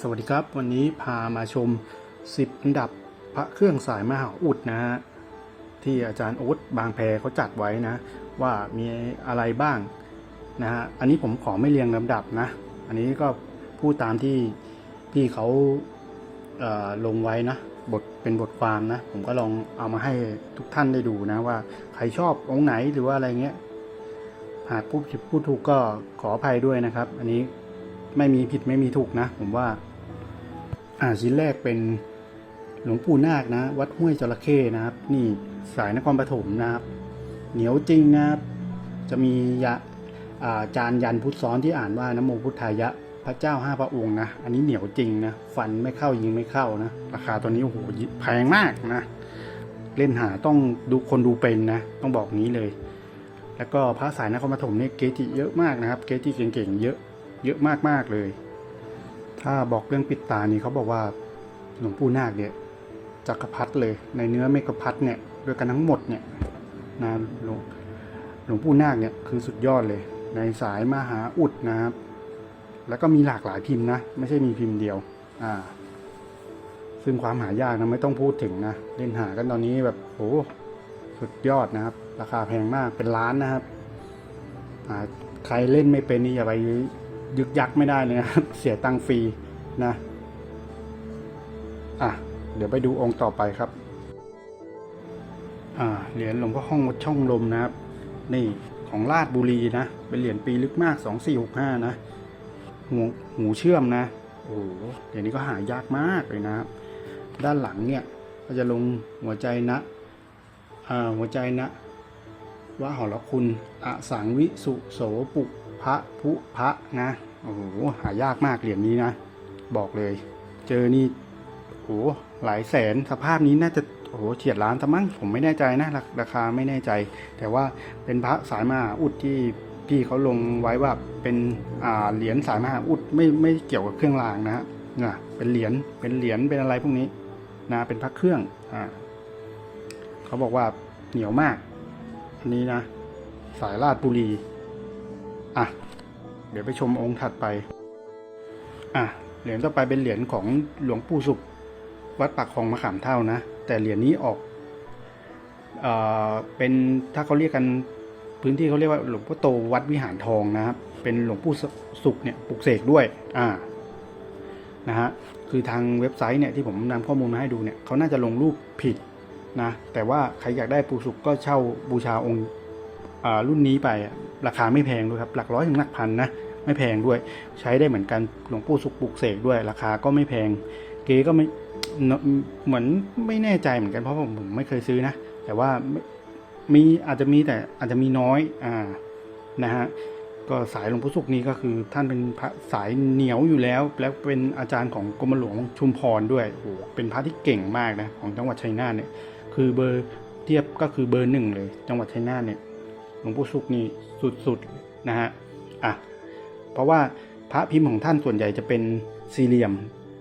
สวัสดีครับ วันนี้พามาชม 10 อันดับพระเครื่องสายมหาอุดนะฮะที่อาจารย์โอ๊ตบางแพเขาจัดไว้นะ ว่ามีอะไรบ้างนะฮะอันนี้ผมขอไม่เรียงลำดับนะ อันนี้ก็พูดตามที่พี่เขาเลงไว้นะบทเป็นบทความนะ ผมก็ลองเอามาให้ทุกท่านได้ดูนะว่าใครชอบองค์ไหนหรือว่าอะไรเงี้ยหากผู้ผิดผู้ถูกก็ขออภัยด้วยนะครับ อันนี้ ไม่มีผิดไม่มีถูกนะ ผมว่า อ่าชิ้นแรกเป็นหลวงปู่นาคนะ วัดห้วยจระเข้นะครับ นี่สายนครปฐมนะครับ เหนียวจริงนะครับ จะมียะาจานยันพุทธซ้อนที่อ่านว่านโมพุทธายะพระเจ้าห้าพระองค์นะ อันนี้เหนียวจริงนะ ฟันไม่เข้ายิงไม่เข้านะ ราคาตัวนี้โอ้โหแพงมากนะ เล่นหาต้องดูคนดูเป็นนะ ต้องบอกงี้เลย แล้วก็พระสายนครปฐมนี่เกจิเยอะมากนะครับ เกจิเก่งๆเยอะ เยอะมากๆเลย ถ้าบอกเรื่องปิดตานี่เขาบอกว่าหลวงปู่นาคเนี่ยจักรพรรดิเลย ในเนื้อเมกพัดเนี่ยด้วยกันทั้งหมดเนี่ยนะหลวงหลวงปู่นาคเนี่ยคือสุดยอดเลย ในสายมหาอุดนะครับ แล้วก็มีหลากหลายพิมพ์นะ ไม่ใช่มีพิมพ์เดียว อ่า ซึ่งความหายากนะไม่ต้องพูดถึงนะเล่นหากันตอนนี้แบบโอ้สุดยอดนะครับ ราคาแพงมากเป็นล้านนะครับใครเล่นไม่เป็นนี่อย่าไป ยึกยักไม่ได้เลยนะครับเสียตังค์ฟรีนะอะเดี๋ยวไปดูองค์ต่อไปครับอ่าเหรียญหลวงพ่อห้องวัดช่องลมนะครับ นี่ของราชบุรีนะ เป็นเหรียญปีลึกมาก 2465 นะหูหูเชื่อมนะโอ้โหเหรียญนี้ก็หายากมากเลยนะครับ ด้านหลังเนี่ยก็จะลงหัวใจนะอ่าหัวใจนะว่าหอละคุณอสังวิสุโสปุ พระพุพระนะโอ้โหหายากมากเหรียญนี้นะ บอกเลย เจอนี่โอ้หลายแสนสภาพนี้น่าจะโอ้โหเฉียดล้านซะมั้งผมไม่แน่ใจนะราราคาไม่แน่ใจ แต่ว่าเป็นพระสายมาอุดที่พี่เขาลงไว้ว่าเป็นอ่าเหรียญสายมาอุดไม่ไม่เกี่ยวกับเครื่องรางนะฮะนะเป็นเหรียญเป็นเหรียญเป็นอะไรพวกนี้นะเป็นพระเครื่องอ่าเขาบอกว่าเหนียวมาก อันนี้นะ สายลาดบุรี อะ เดี๋ยวไปชมองค์ถัดไป อะ เหรียญต่อไปเป็นเหรียญของหลวงปู่สุข วัดปากคลองมะขามเท่านะ แต่เหรียญนี้ออก เอ่อ เป็นถ้าเขาเรียกกันพื้นที่เขาเรียกว่าหลวงพ่อโตวัดวิหารทองนะครับ เป็นหลวงปู่สุขเนี่ยปลุกเสกด้วย อ่า นะฮะ คือทางเว็บไซต์เนี่ยที่ผมนำข้อมูลมาให้ดูเนี่ยเขาน่าจะลงรูปผิดนะ แต่ว่าใครอยากได้ปู่สุขก็เช่าบูชาองค์รุ่นนี้ไป ราคาไม่แพงด้วยครับหลักร้อยถึงหลักพันนะไม่แพงด้วย ใช้ได้เหมือนกันหลวงปู่สุขปลุกเสกด้วย ราคาก็ไม่แพง เก๋ก็ไม่เหมือนไม่แน่ใจเหมือนกันเพราะผมผมไม่เคยซื้อนะ แต่ว่ามีอาจจะมีแต่อาจจะมีน้อยอ่านะฮะก็สายหลวงพ่อสุขนี้ก็คือท่านเป็นพระสายเหนียวอยู่แล้ว แล้วเป็นอาจารย์ของกรมหลวงชุมพรด้วยโอ้โหเป็นพระที่เก่งมากนะของจังหวัดชัยนาทเนี่ยคือเบอร์เทียบก็คือเบอร์หนึ่งเลย จังหวัดชัยนาทเนี่ยหลวงพ่อสุขนี่ สุดๆนะฮะอะเพราะว่าพระพิมพ์ของท่านส่วนใหญ่จะเป็นสี่เหลี่ยม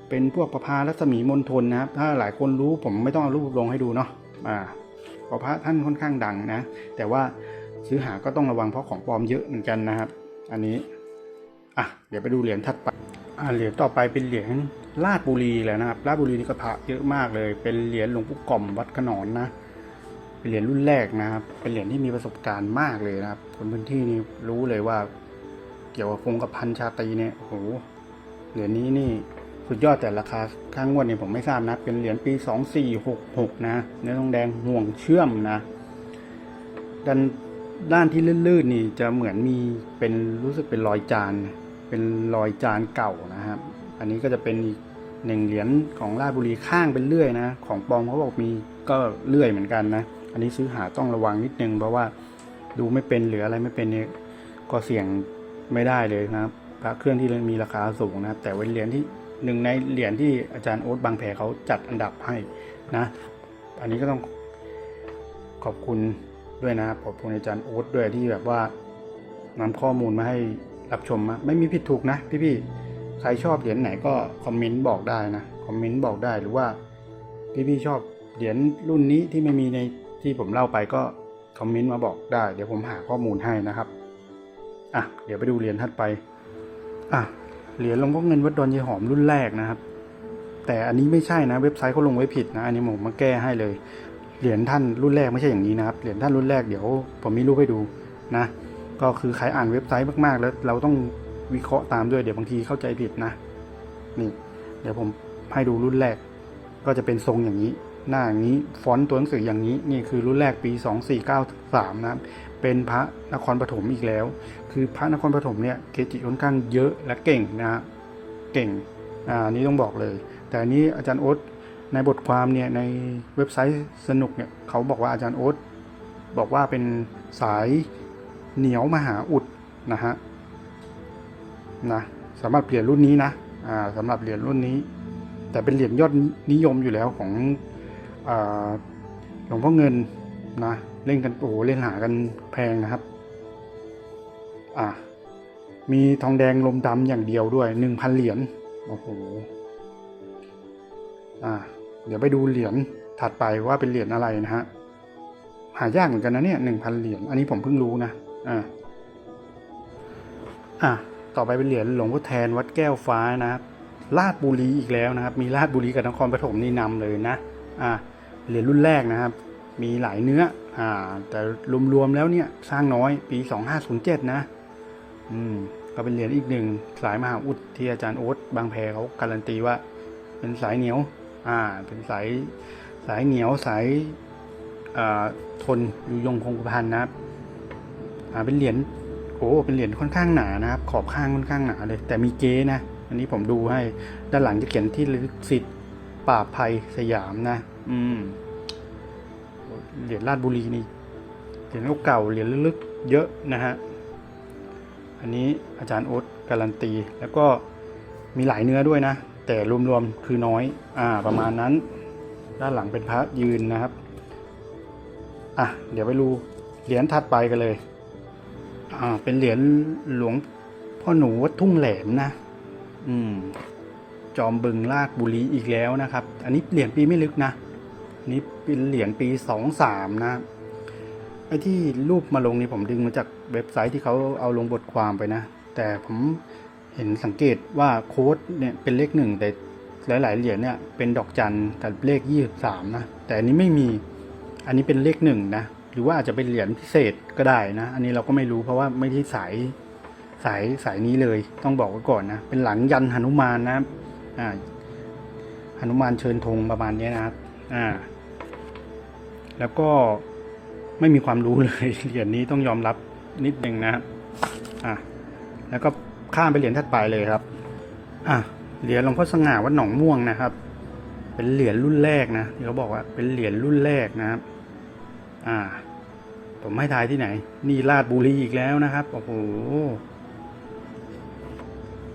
เป็นพวกประพารัศมีมณฑลนะครับ ถ้าหลายคนรู้ผมไม่ต้องเอารูปลงให้ดูเนาะอ่าเพราะพระท่านค่อนข้างดังนะ แต่ว่าซื้อหาก็ต้องระวังเพราะของปลอมเยอะเหมือนกันนะครับ อันนี้อะเดี๋ยวไปดูเหรียญถัดไปอ่าเหรียญต่อไปเป็นเหรียญลาดบุรีแหละนะครับลาดบุรีนี่ก็พระเยอะมากเลย เป็นเหรียญหลวงปู่ก่อมวัดขนอนนะ เป็นเหรียญรุ่นแรกนะครับ เป็นเหรียญที่มีประสบการณ์มากเลยนะครับ คนพื้นที่นี่รู้เลยว่า เกี่ยวกับคงกับพันชาตีเนี่ยโอ้โหเหรียญนี้นี่สุดยอดแต่ราคาข้างงวดเนี่ยผมไม่ทราบนะ เป็นเหรียญปี2466นะเนื้อทองแดงห่วงเชื่อมนะด้านด้านที่ลื่นๆนี่จะเหมือนมีเป็นรู้สึกเป็นรอยจาน เป็นรอยจานเก่านะครับ อันนี้ก็จะเป็นอีกหนึ่งเหรียญของราชบุรีข้างเป็นเลื่อยนะ ของปอมเขาบอกมีก็เลื่อยเหมือนกันนะ อันนี้ซื้อหาต้องระวังนิดนึงเพราะว่าดูไม่เป็นหรืออะไรไม่เป็นเนี่ยก็เสี่ยงไม่ได้เลยนะครับพระเครื่องที่มีราคาสูงนะครับ แต่เป็นเหรียญที่หนึ่งในเหรียญที่อาจารย์โอ๊ตบางแพเขาจัดอันดับให้นะ อันนี้ก็ต้องขอบคุณด้วยนะขอบคุณอาจารย์โอ๊ตด้วยที่แบบว่านำข้อมูลมาให้รับชมนะไม่มีผิดถูกนะ พี่ๆใครชอบเหรียญไหนก็คอมเมนต์บอกได้นะคอมเมนต์บอกได้หรือว่าพี่ๆชอบเหรียญรุ่นนี้ที่ไม่มีใน ที่ผมเล่าไปก็คอมเมนต์มาบอกได้ เดี๋ยวผมหาข้อมูลให้นะครับ อะ เดี๋ยวไปดูเหรียญถัดไป อะ เหรียญลงพ่อเงินวัดดอนยายหอมรุ่นแรกนะครับ แต่อันนี้ไม่ใช่นะ เว็บไซต์เขาลงไว้ผิดนะ อันนี้ผมมาแก้ให้เลย เหรียญท่านรุ่นแรกไม่ใช่อย่างนี้นะครับ เหรียญท่านรุ่นแรกเดี๋ยวผมมีรูปให้ดูนะ ก็คือใครอ่านเว็บไซต์มากๆ แล้วเราต้องวิเคราะห์ตามด้วย เดี๋ยวบางทีเข้าใจผิดนะ นี่ เดี๋ยวผมให้ดูรุ่นแรก ก็จะเป็นทรงอย่างนี้ หน้าอย่างนี้ฟอนต์ตัวหนังสืออย่างนี้นี่คือรุ่นแรกปี 2493นะเป็นพระนครปฐมอีกแล้ว คือพระนครปฐมเนี่ยเกจิค่อนข้างเยอะและเก่งนะฮะเก่งอ่านี้ต้องบอกเลย แต่อันนี้อาจารย์โอ๊ตในบทความเนี่ยในเว็บไซต์สนุกเนี่ยเขาบอกว่าอาจารย์โอ๊ตบอกว่าเป็นสายเหนียวมหาอุดนะฮะนะสำหรับเหรียญรุ่นนี้นะอ่าสำหรับเหรียญรุ่นนี้ แต่เป็นเหรียญยอดนิยมอยู่แล้วของ หลวงพ่อเงินนะเล่นกันโอ้โหเล่นหากันแพงนะครับอะมีทองแดงลมดำอย่างเดียวด้วยหนึ่งพันเหรียญโอ้โหอะเดี๋ยวไปดูเหรียญถัดไปว่าเป็นเหรียญอะไรนะฮะหายากเหมือนกันนะเนี่ยหนึ่งพันเหรียญอันนี้ผมเพิ่งรู้นะอะอะต่อไปเป็นเหรียญหลวงพ่อแทนวัดแก้วฟ้านะครับลาดบุรีอีกแล้วนะครับ มีลาดบุรีกับนครปฐมนี่นำเลยนะ อะเหรียญรุ่นแรกนะครับ มีหลายเนื้ออ่าแต่รวมๆแล้วเนี่ยสร้างน้อยปี 2507 นะอืมก็เป็นเหรียญอีกหนึ่งสายมหาอุดที่อาจารย์โอ๊ตบางแพเขาการันตีว่า เป็นสายเหนียวอ่าเป็นสายสายเหนียวสายทนอยู่ยงคงกระพันนะครับอ่าเป็นเหรียญโอ้เป็นเหรียญค่อนข้างหนานะครับ ขอบข้างค่อนข้างหนาเลย แต่มีเก๊นะ อันนี้ผมดูให้ด้านหลังจะเขียนที่ลึกสิทธิ์ ปราบภัยสยามนะ อืมเหรียญราชบุรีนี่เหรียญเก่าๆเหรียญลึกๆเยอะนะฮะ อันนี้อาจารย์โอ๊ตการันตี แล้วก็มีหลายเนื้อด้วยนะ แต่รวมๆคือน้อย อ่า ประมาณนั้น ด้านหลังเป็นพระยืนนะครับ อะ เดี๋ยวไปดูเหรียญถัดไปกันเลย อ่า เป็นเหรียญหลวงพ่อหนูวัดทุ่งแหลมนะ อืม จอมบึงราชบุรีอีกแล้วนะครับ อันนี้เหรียญปีไม่ลึกนะน,นี่เป็นเหรียญปีสองสามนะไอ้ที่รูปมาลงนี่ผมดึงมาจากเว็บไซต์ที่เขาเอาลงบทความไปนะ แต่ผมเห็นสังเกตว่าโค้ดเนี่ยเป็นเลขหนึ่งแต่หลาย ๆ เหรียญเนี่ยเป็นดอกจันกับเลขยี่สามนะ แต่อันนี้ไม่มีอันนี้เป็นเลขหนึ่งนะหรือว่าอาจจะเป็นเหรียญพิเศษก็ได้นะ อันนี้เราก็ไม่รู้เพราะว่าไม่ได้สายสายสายนี้เลย ต้องบอกไว้ก่อนนะ เป็นหลังยันหนุมานนะ อ่าหนุมานเชิญธงประมาณนี้นะครับ อ่า แล้วก็ไม่มีความรู้เลย เหรียญนี้ต้องยอมรับนิดหนึ่งนะครับอะแล้วก็ข้ามไปเหรียญถัดไปเลยครับ อะเหรียญหลวงพ่อสง่าวัดหนองม่วงนะครับ เป็นเหรียญรุ่นแรกนะที่เขาบอกว่าเป็นเหรียญรุ่นแรกนะครับ อ่า ผมให้ทายที่ไหน นี่ลาดบุรีอีกแล้วนะครับ โอ้โห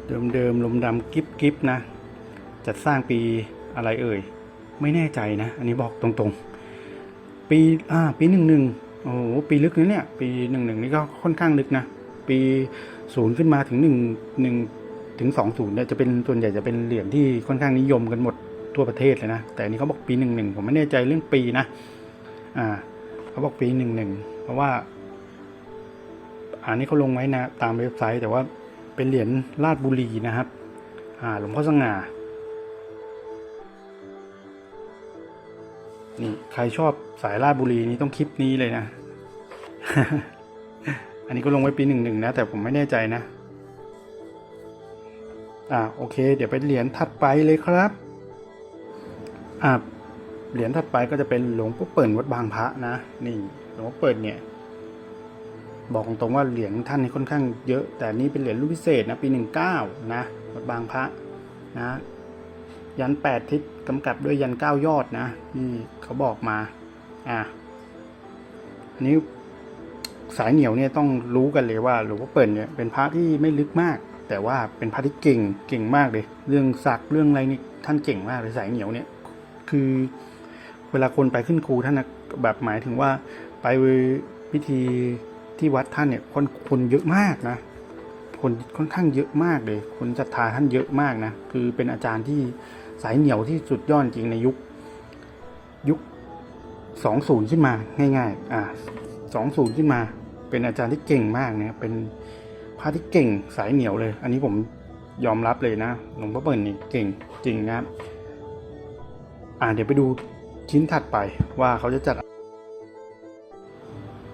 เดิมเดิมๆลมดำกิบกิบนะ จัดสร้างปีอะไรเอ่ย ไม่แน่ใจนะ อันนี้บอกตรงๆ ปีอ่าปีหนึ่งหนึ่งโอ้โหปีลึกนะเนี่ย ปีหนึ่งหนึ่งนี่ก็ค่อนข้างลึกนะ ปีศูนย์ขึ้นมาถึงหนึ่งหนึ่งถึงสองศูนย์เนี่ยจะเป็นส่วนใหญ่จะเป็นเหรียญที่ค่อนข้างนิยมกันหมดทั่วประเทศเลยนะ แต่อันนี้เขาบอกปีหนึ่งหนึ่งผมไม่แน่ใจเรื่องปีนะ อ่าเขาบอกปีหนึ่งหนึ่งเพราะว่าอันนี้เขาลงไว้นะตามเว็บไซต์แต่ว่าเป็นเหรียญราชบุรีนะครับ อ่าหลวงพ่อสง่า นี่ใครชอบสายราชบุรีนี่ต้องคลิปนี้เลยนะ อันนี้ก็ลงไว้ปีหนึ่งหนึ่งนะ แต่ผมไม่แน่ใจนะ อ่าโอเค เดี๋ยวไปเหรียญถัดไปเลยครับอ่าเหรียญถัดไปก็จะเป็นหลวงพ่เปิ่นวัดบางพระนะ นี่หลวงพ่เปิ่นเนี่ย บอกตรงๆว่าเหรียญท่านนี่ค่อนข้างเยอะ แต่นี่เป็นเหรียญรุ่นพิเศษนะปีหนึ่งเก้านะวัดบางพระนะ ยันแปดทิศกำกับด้วยยันเก้ายอดนะ นี่เขาบอกมา อะอันนี้สายเหนียวเนี่ยต้องรู้กันเลยว่าหลวงพ่อเปิ่นเนี่ยเป็นพระที่ไม่ลึกมาก แต่ว่าเป็นพระที่เก่งเก่งมากเลย เรื่องศักดิ์เรื่องอะไรนี่ท่านเก่งมากเลยสายเหนียวเนี่ย คือเวลาคนไปขึ้นครูท่านนะแบบหมายถึงว่าไปพิธีที่วัดท่านเนี่ยคนคนเยอะมากนะ คนค่อนข้างเยอะมากเลย คนศรัทธาท่านเยอะมากนะ คือเป็นอาจารย์ที่ สายเหนียวที่สุดยอดจริงในยุค ยุคสองศูนย์ขึ้นมาง่าย ๆ อ่าสองศูนย์ขึ้นมา เป็นอาจารย์ที่เก่งมากเนี่ยเป็นพระที่เก่งสายเหนียวเลย อันนี้ผมยอมรับเลยนะหลวงพ่อเปิ่นนี่เก่งจริงนะครับอ่าเดี๋ยวไปดูชิ้นถัดไปว่าเขาจะจัด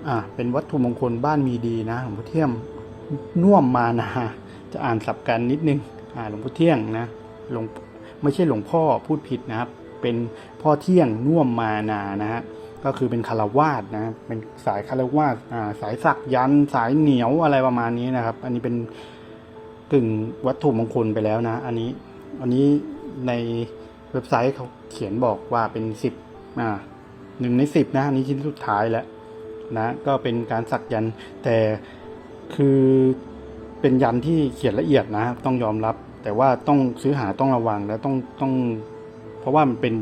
อ่า เป็นวัตถุมงคลบ้านมีดีนะหลวงพ่อเที่ยมน่วมมานะจะอ่านสับกันนิดนึง อ่าหลวงพ่อเที่ยงนะหลวง ไม่ใช่หลวงพ่อพูดผิดนะครับ เป็นพ่อเที่ยงน่วมมานานะฮะก็คือเป็นคารวาสนะเป็นสายคารวาสอ่าสายสักยันต์สายเหนียวอะไรประมาณนี้นะครับ อันนี้เป็นกึ่งวัตถุมงคลไปแล้วนะ อันนี้อันนี้ในเว็บไซต์เขาเขียนบอกว่าเป็นสิบอ่าหนึ่งในสิบนะอันนี้ชิ้นสุดท้ายแล้วนะก็เป็นการสักยันต์แต่คือเป็นยันที่เขียนละเอียดนะต้องยอมรับ แต่ว่าต้องซื้อหาต้องระวังแล้วต้องต้อง เพราะว่ามันเป็น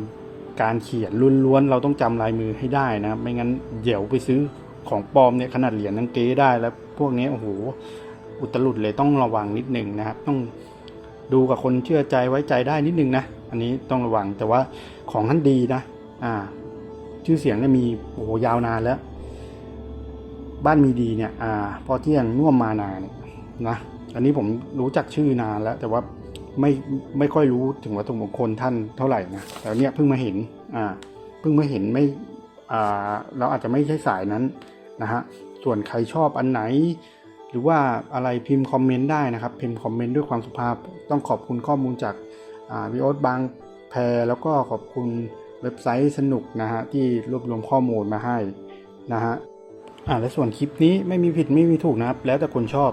การเขียนล้วนๆเราต้องจำลายมือให้ได้นะ ไม่งั้นเดี๋ยวไปซื้อของปลอมเนี่ยขนาดเหรียญนังเก้ได้แล้ว พวกนี้โอ้โหอุตลุดเลยต้องระวังนิดหนึ่งนะครับ ต้องดูกับคนเชื่อใจไว้ใจได้นิดนึงนะ อันนี้ต้องระวังแต่ว่าของท่านดีนะ อ่า ชื่อเสียงเนี่ยมีโอ้โหยาวนานแล้ว บ้านมีดีเนี่ย อ่าพอเที่ยงน่วมมานาเนี่ยนะ อันนี้ผมรู้จักชื่อนานแล้ว แต่ว่าไม่ไม่ค่อยรู้ถึงวัตถุมงคลท่านเท่าไหร่นะแต่เนี่ยเพิ่งมาเห็นอ่าเพิ่งมาเห็นไม่อ่าเราอาจจะไม่ใช่สายนั้นนะฮะส่วนใครชอบอันไหน หรือว่าอะไรพิมพ์คอมเมนต์ได้นะครับ พิมพ์คอมเมนต์ด้วยความสุภาพต้องขอบคุณข้อมูลจากอ่าวิโอตบางแพรแล้วก็ขอบคุณเว็บไซต์สนุกนะฮะที่รวบรวมข้อมูลมาให้นะฮะอ่าและส่วนคลิปนี้ไม่มีผิดไม่มีถูกนะครับ แล้วแต่คนชอบ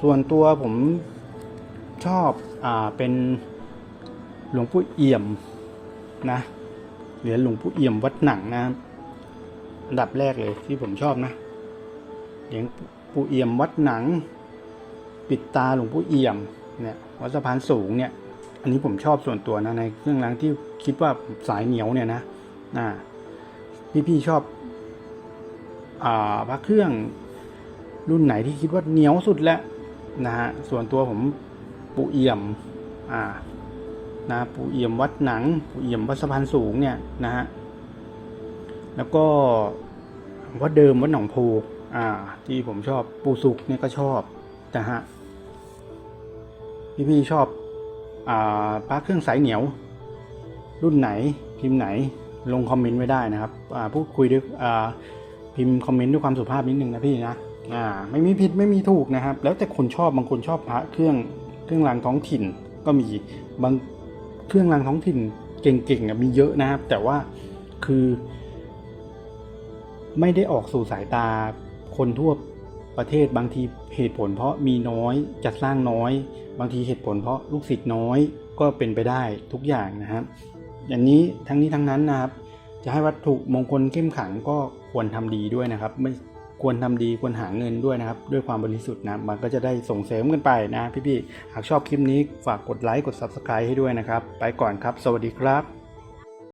ส่วนตัวผมชอบอ่าเป็นหลวงปู่เอี่ยมนะเหรียญหลวงปู่เอี่ยมวัดหนังนะครับอันดับแรกเลยที่ผมชอบนะเหรียญปู่เอี่ยมวัดหนัง ปิดตาหลวงปู่เอี่ยมเนี่ยวัดสะพานสูงเนี่ยอันนี้ผมชอบส่วนตัวนะในเครื่องรางที่คิดว่าสายเหนียวเนี่ยนะอ่าพี่ๆชอบอ่าพระเครื่องรุ่นไหนที่คิดว่าเหนียวสุดแล้ว นะฮะส่วนตัวผมปูเอี่ยมอ่านะปูเอี่ยมวัดหนังปูเอี่ยมวัดสะพานสูงเนี่ยนะฮะแล้วก็วัดเดิมวัดหนองโพอ่า ที่ผมชอบปูสุกเนี่ยก็ชอบนะฮะพี่ๆชอบอ่าพระเครื่องสายเหนียว รุ่นไหนพิมพ์ไหนลงคอมเมนต์ไว้ได้นะครับอ่าพูดคุยด้วยอ่าพิมพ์คอมเมนต์ด้วยความสุภาพนิดนึงนะพี่นะ อ่าไม่มีผิดไม่มีถูกนะครับ แล้วแต่คนชอบบางคนชอบพระเครื่องเครื่องรางท้องถิ่นก็มีบางเครื่องรางท้องถิ่นเก่งๆมีเยอะนะครับ แต่ว่าคือไม่ได้ออกสู่สายตาคนทั่วประเทศบางทีเหตุผลเพราะมีน้อยจัดสร้างน้อย บางทีเหตุผลเพราะลูกศิษย์น้อยก็เป็นไปได้ทุกอย่างนะครับ อย่างนี้ทั้งนี้ทั้งนั้นนะครับ จะให้วัตถุมงคลเข้มขังก็ควรทำดีด้วยนะครับ ไม่ ควรทำดีควรหาเงินด้วยนะครับ ด้วยความบริสุทธิ์นะมันก็จะได้ส่งเสริมกันไปนะพี่ๆหากชอบคลิปนี้ฝากกดไลค์กด Subscribe ให้ด้วยนะครับ ไปก่อนครับ สวัสดีครับ